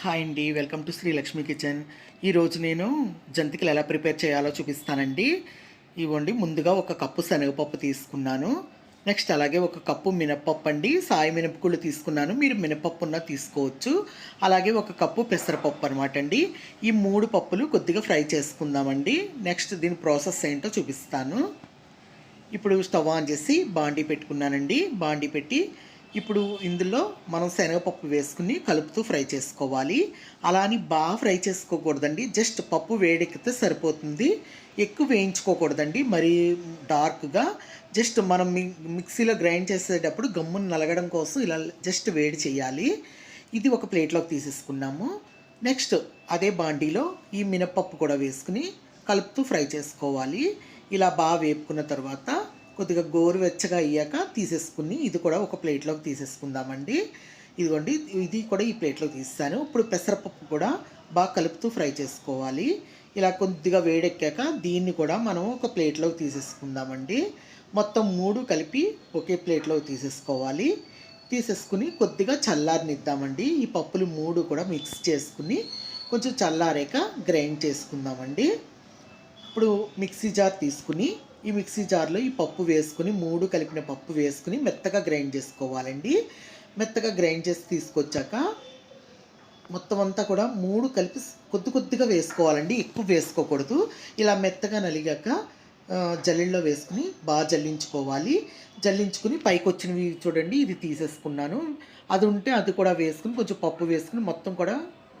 Hi అండి welcome to Sri Lakshmi kitchen. ఈరోజు నేను జంతికలు ఎలా ప్రిపేర్ చేయాలో చూపిస్తానండి. ఇవ్వండి ముందుగా ఒక కప్పు శనగపప్పు తీసుకున్నాను. నెక్స్ట్ అలాగే ఒక కప్పు మినప్పప్పు అండి. సాయి మినపగుళ్ళు తీసుకున్నాను. మీరు మినపప్పు ఉన్న తీసుకోవచ్చు. అలాగే ఒక కప్పు పెసరపప్పు అనమాట అండి. ఈ మూడు పప్పులు కొద్దిగా ఫ్రై చేసుకుందామండి. నెక్స్ట్ దీని ప్రాసెస్ ఏంటో చూపిస్తాను. ఇప్పుడు స్టవ్ ఆన్ చేసి బాండీ పెట్టుకున్నానండి. బాండీ పెట్టి ఇప్పుడు ఇందులో మనం శనగపప్పు వేసుకుని కలుపుతూ ఫ్రై చేసుకోవాలి. అలా అని బాగా ఫ్రై చేసుకోకూడదండి. జస్ట్ పప్పు వేడెక్కితే సరిపోతుంది. ఎక్కువ వేయించుకోకూడదండి. మరీ డార్క్గా జస్ట్ మనం మి మిక్సీలో గ్రైండ్ చేసేటప్పుడు గమ్మును నలగడం కోసం ఇలా జస్ట్ వేడి చేయాలి. ఇది ఒక ప్లేట్లోకి తీసేసుకున్నాము. నెక్స్ట్ అదే బాండీలో ఈ మినప్పప్పు కూడా వేసుకుని కలుపుతూ ఫ్రై చేసుకోవాలి. ఇలా బాగా వేపుకున్న తర్వాత కొద్దిగా గోరువెచ్చగా అయ్యాక తీసేసుకుని ఇది కూడా ఒక ప్లేట్లోకి తీసేసుకుందామండి. ఇదిగోండి ఇది కూడా ఈ ప్లేట్లోకి తీస్తాను ఇప్పుడు పెసరపప్పు కూడా బాగా కలుపుతూ ఫ్రై చేసుకోవాలి. ఇలా కొద్దిగా వేడెక్కాక దీన్ని కూడా మనం ఒక ప్లేట్లోకి తీసేసుకుందామండి. మొత్తం మూడు కలిపి ఒకే ప్లేట్లోకి తీసేసుకోవాలి. తీసేసుకుని కొద్దిగా చల్లారనిద్దామండి. ఈ పప్పులు మూడు కూడా మిక్స్ చేసుకుని కొంచెం చల్లారాక గ్రైండ్ చేసుకుందామండి. ఇప్పుడు మిక్సీ జార్ తీసుకుని ఈ మిక్సీ జార్లో ఈ పప్పు వేసుకుని మూడు కలిపిన పప్పు వేసుకుని మెత్తగా గ్రైండ్ చేసుకోవాలండి. మెత్తగా గ్రైండ్ చేసి తీసుకొచ్చాక మొత్తం అంతా కూడా మూడు కలిపి కొద్ది కొద్దిగా వేసుకోవాలండి. ఎక్కువ వేసుకోకూడదు. ఇలా మెత్తగా నలిగాక ఆ, జల్లెల్లో వేసుకుని బాగా జల్లించుకోవాలి. జల్లించుకుని పైకి వచ్చినవి చూడండి ఇది తీసేసుకున్నాను. అది ఉంటే అది కూడా వేసుకుని కొంచెం పప్పు వేసుకుని మొత్తం కూడా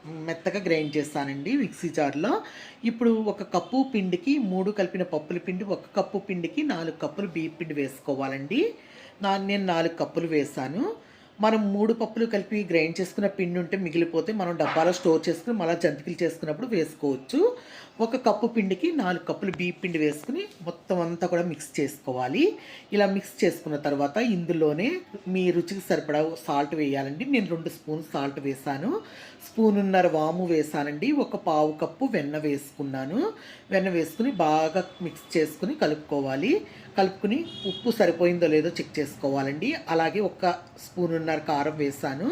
మెత్తగా గ్రైండ్ చేస్తానండి మిక్సీ జార్లో. ఇప్పుడు ఒక కప్పు పిండికి మూడు కలిపిన పప్పుల పిండి ఒక కప్పు పిండికి నాలుగు కప్పులు బియ్య పిండి వేసుకోవాలండి. నా నేను నాలుగు కప్పులు వేసాను మనం మూడు పప్పులు కలిపి గ్రైండ్ చేసుకున్న పిండి ఉంటే మిగిలిపోతే మనం డబ్బాలో స్టోర్ చేసుకుని మళ్ళీ జంతికలు చేసుకున్నప్పుడు వేసుకోవచ్చు. ఒక కప్పు పిండికి నాలుగు కప్పులు బియ్య పిండి వేసుకుని మొత్తం అంతా కూడా మిక్స్ చేసుకోవాలి. ఇలా మిక్స్ చేసుకున్న తర్వాత ఇందులోనే మీ రుచికి సరిపడా సాల్ట్ వేయాలండి. నేను రెండు స్పూన్ సాల్ట్ వేసాను స్పూనున్నర వాము వేసానండి ఒక పావు కప్పు వెన్న వేసుకున్నాను. వెన్న వేసుకుని బాగా మిక్స్ చేసుకుని కలుపుకోవాలి. కలుపుకుని ఉప్పు సరిపోయిందో లేదో చెక్ చేసుకోవాలండి. అలాగే ఒక స్పూన్ స్పూనున్నర కారం వేసాను.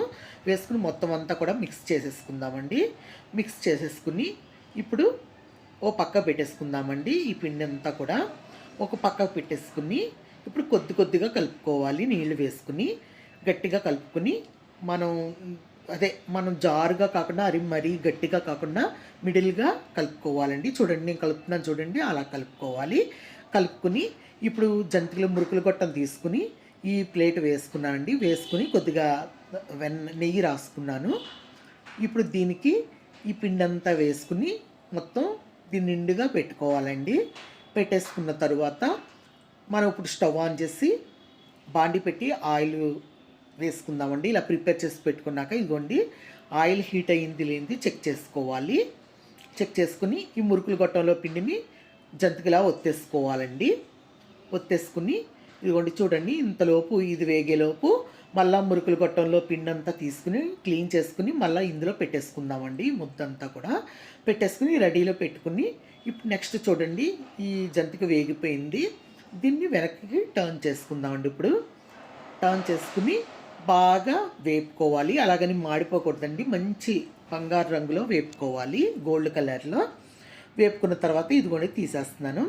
వేసుకుని మొత్తం అంతా కూడా మిక్స్ చేసేసుకుందామండి. మిక్స్ చేసేసుకుని ఇప్పుడు ఓ పక్క పెట్టేసుకుందామండి ఈ పిండి అంతా కూడా. ఒక పక్క పెట్టేసుకుని ఇప్పుడు కొద్ది కొద్దిగా కలుపుకోవాలి నీళ్ళు వేసుకుని. గట్టిగా కలుపుకొని మనం అదే మనం జారుగా కాకుండా అరి మరీ గట్టిగా కాకుండా మిడిల్గా కలుపుకోవాలండి. చూడండి నేను కలుపుతున్నాను చూడండి అలా కలుపుకోవాలి. కలుపుకుని ఇప్పుడు జంతికలు మురుకులు గొట్టం తీసుకుని ఈ ప్లేట్ వేసుకున్నానండి వేసుకుని కొద్దిగా వెన్న నెయ్యి రాసుకున్నాను. ఇప్పుడు దీనికి ఈ పిండి అంతా వేసుకుని మొత్తం దీన్ని నిండుగా పెట్టుకోవాలండి. పెట్టేసుకున్న తర్వాత మనం ఇప్పుడు స్టవ్ ఆన్ చేసి బాండి పెట్టి ఆయిల్ వేసుకుందామండి. ఇలా ప్రిపేర్ చేసి పెట్టుకున్నాక ఇదిగోండి ఆయిల్ హీట్ అయ్యింది లేనిది చెక్ చేసుకోవాలి. చెక్ చేసుకుని ఈ మురుకులు గొట్టంలో పిండిని జంతికలా ఒత్తేసుకోవాలండి. ఒత్తేసుకుని ఇదిగోండి చూడండి ఇంతలోపు ఇది వేగేలోపు మళ్ళీ మురుకులు గొట్టంలో పిండి అంతా తీసుకుని క్లీన్ చేసుకుని మళ్ళీ ఇందులో పెట్టేసుకుందామండి ముద్దంతా కూడా. పెట్టేసుకుని రెడీలో పెట్టుకుని ఇప్పుడు నెక్స్ట్ చూడండి ఈ జంతిక వేగిపోయింది. దీన్ని వెనక్కి టర్న్ చేసుకుందామండి ఇప్పుడు. టర్న్ చేసుకుని బాగా వేపుకోవాలి. అలాగని మాడిపోకూడదండి మంచి బంగారు రంగులో వేపుకోవాలి గోల్డ్ కలర్లో. వేపుకున్న తర్వాత ఇదిగోండి తీసేస్తున్నాను.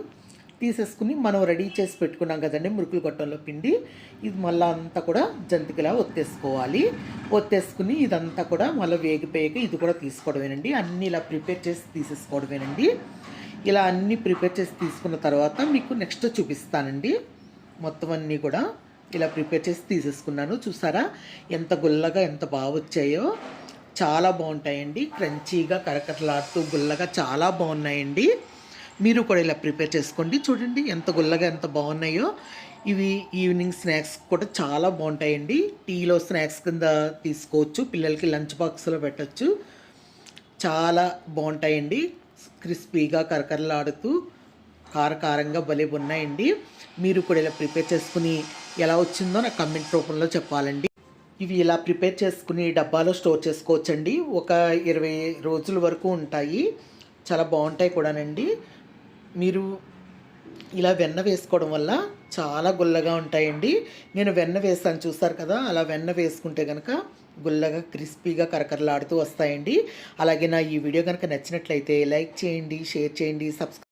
తీసేసుకుని మనం రెడీ చేసి పెట్టుకున్నాం కదండి మురుకులు గొట్టంలో పిండి. ఇది మళ్ళీ అంతా కూడా జంతికలా ఒత్తేసుకోవాలి. ఒత్తేసుకుని ఇదంతా కూడా మళ్ళీ వేగిపోయాక ఇది కూడా తీసుకోవడమేనండి. అన్నీ ఇలా ప్రిపేర్ చేసి తీసేసుకోవడమేనండి. ఇలా అన్నీ ప్రిపేర్ చేసి తీసుకున్న తర్వాత మీకు నెక్స్ట్ చూపిస్తానండి. మొత్తం అన్నీ కూడా ఇలా ప్రిపేర్ చేసి తీసేసుకున్నాను. చూసారా? ఎంత గుల్లగా ఎంత బాగా వచ్చాయో. చాలా బాగుంటాయండి. క్రంచీగా కరకరలాడుతూ గుల్లగా చాలా బాగున్నాయండి. మీరు కూడా ఇలా ప్రిపేర్ చేసుకోండి. చూడండి ఎంత గుల్లగా ఎంత బాగున్నాయో. ఇవి ఈవినింగ్ స్నాక్స్ కూడా చాలా బాగుంటాయండి. టీలో స్నాక్స్ కింద తీసుకోవచ్చు. పిల్లలకి లంచ్ బాక్స్లో పెట్టచ్చు. చాలా బాగుంటాయండి. క్రిస్పీగా కరకరలాడుతూ కారకారంగా భలే ఉన్నాయండి. మీరు కూడా ఇలా ప్రిపేర్ చేసుకుని ఎలా వచ్చిందో నాకు కమెంట్ రూపంలో చెప్పాలండి. ఇవి ఇలా ప్రిపేర్ చేసుకుని డబ్బాలో స్టోర్ చేసుకోవచ్చండి. ఒక ఇరవై రోజుల వరకు ఉంటాయి. చాలా బాగుంటాయి కూడానండి. మీరు ఇలా వెన్న వేసుకోవడం వల్ల చాలా గుల్లగా ఉంటాయండి. నేను వెన్న వేస్తాను చూస్తారు కదా? అలా వెన్న వేసుకుంటే కనుక గుల్లగా క్రిస్పీగా కరకరలాడుతూ వస్తాయండి. అలాగే నా ఈ వీడియో కనుక నచ్చినట్లయితే లైక్ చేయండి షేర్ చేయండి సబ్స్క్రైబ్